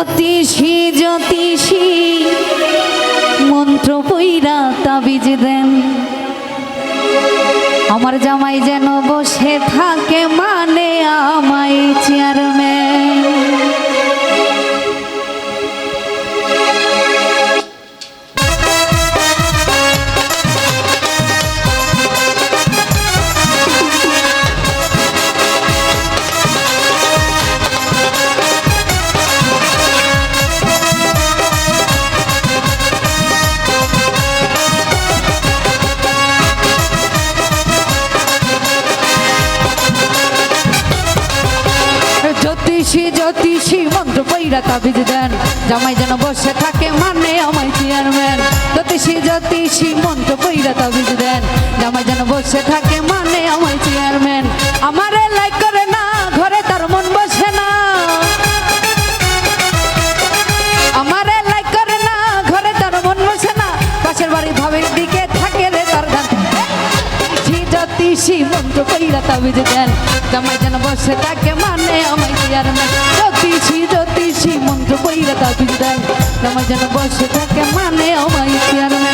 জ্যোতিষী জ্যোতিষী মন্ত্র পইরা তাবিজ দেন। আমার জামাই যেন জ্যোতিষী শ্রীমন্ত পইরা তাবিজ দেন। জামাই যেন বসে থাকে মানে আমায় চেয়ারম্যান। জ্যোতিষী জ্যোতিষী মন্ত্র পৈরা তাবিজ দেন। জামাই যেন বসে থাকে মানে আমায় চেয়ারম্যান। আমার লাইক জ্যোতিষী মন্ত্র কইরা তাবিজ দেন, জামাই যেন বসে তাকে মানে আমায় চেয়ারম্যান জ্যোতিষী জ্যোতিষী মন্ত্র কইরা তাবিজ দেন, জামাই যেন বসে তাকে মানে আমায় দিয়ার ওরে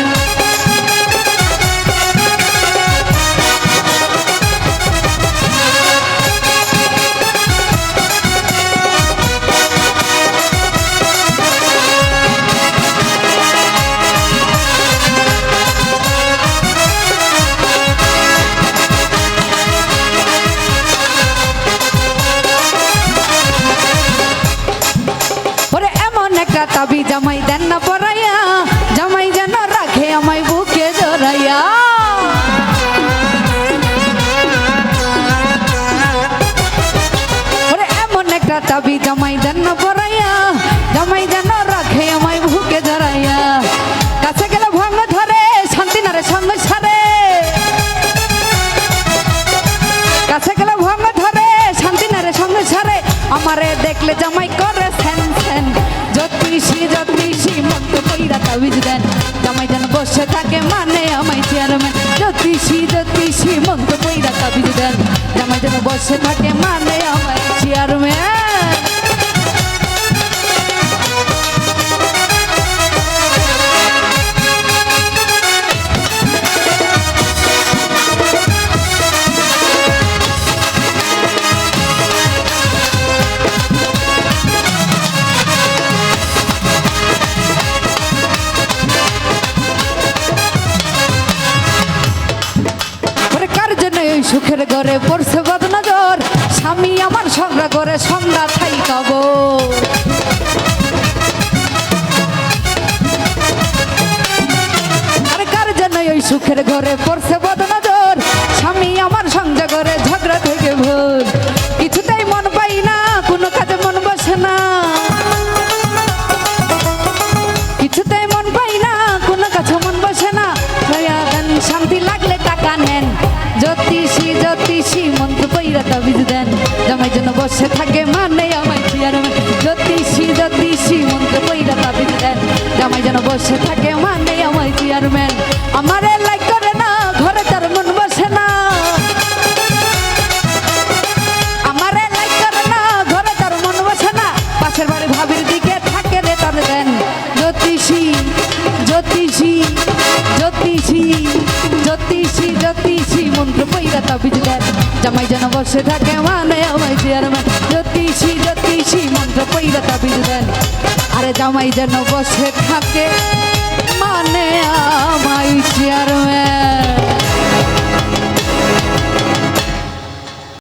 একটা তাবি জামাই দেন না পরাইয়া। জামাই যেন রাখে আমায় বুকে জড়াইয়া। এমন একটা তাবি জামাই দেন না পরাইয়া। জামাই যেন রাখে আমায় বুকে জড়াইয়া। কাছে গেলে ভাঙ ধরে, শান্তি নারে সঙ্গ সারে। কাছে গেলে ভঙ্গ ধরে, শান্তি নারে সঙ্গে ছাড়ে আমারে দেখলে জামাই তাবিজ দেন জামাই যেন বসে থাকে মানে আমায় চেয়ারম্যান জ্যোতিষী জ্যোতিষী মন্ত্র কইরা তাবিজ দেন জামাই যেন বসে থাকে মানে আমায় চেয়ারম্যান জন্য সুখের ঘরে পড়ছে বদনজর। স্বামী আমার সংগ্রহ করে কব জন্য সুখের ঘরে পড়ছে বদনজর? স্বামী আমার সংযোগ করে ঝগড়া থেকে ভুল মানে আমায় চেয়ারম্যান জ্যোতিষী জ্যোতিষী মন্ত্র পইরা তাবিজ দেন, জামাই যেন বসে থাকে মানে আমায় চেয়ারম্যান আমারে লাইক করে না, ঘরে তার মন বসে না। আমারে লাইক করে না, ঘরে তার মন বসে না। পাশের বাড়ি ভাবির দিকে থাকে রে তার দেন জ্যোতিষী জ্যোতিষী জ্যোতিষী জ্যোতিষী জ্যোতিষী মন্ত্র পইরা তাবিজ দেন জামাই যেন বসে থাকে মানে আমায় চেয়ারম্যান জ্যোতিষী জ্যোতিষী, মন্ত্র পইরা তাবিজ দেন আরে জামাই যেন বসে থাকে মানে আমায় চেয়ারম্যান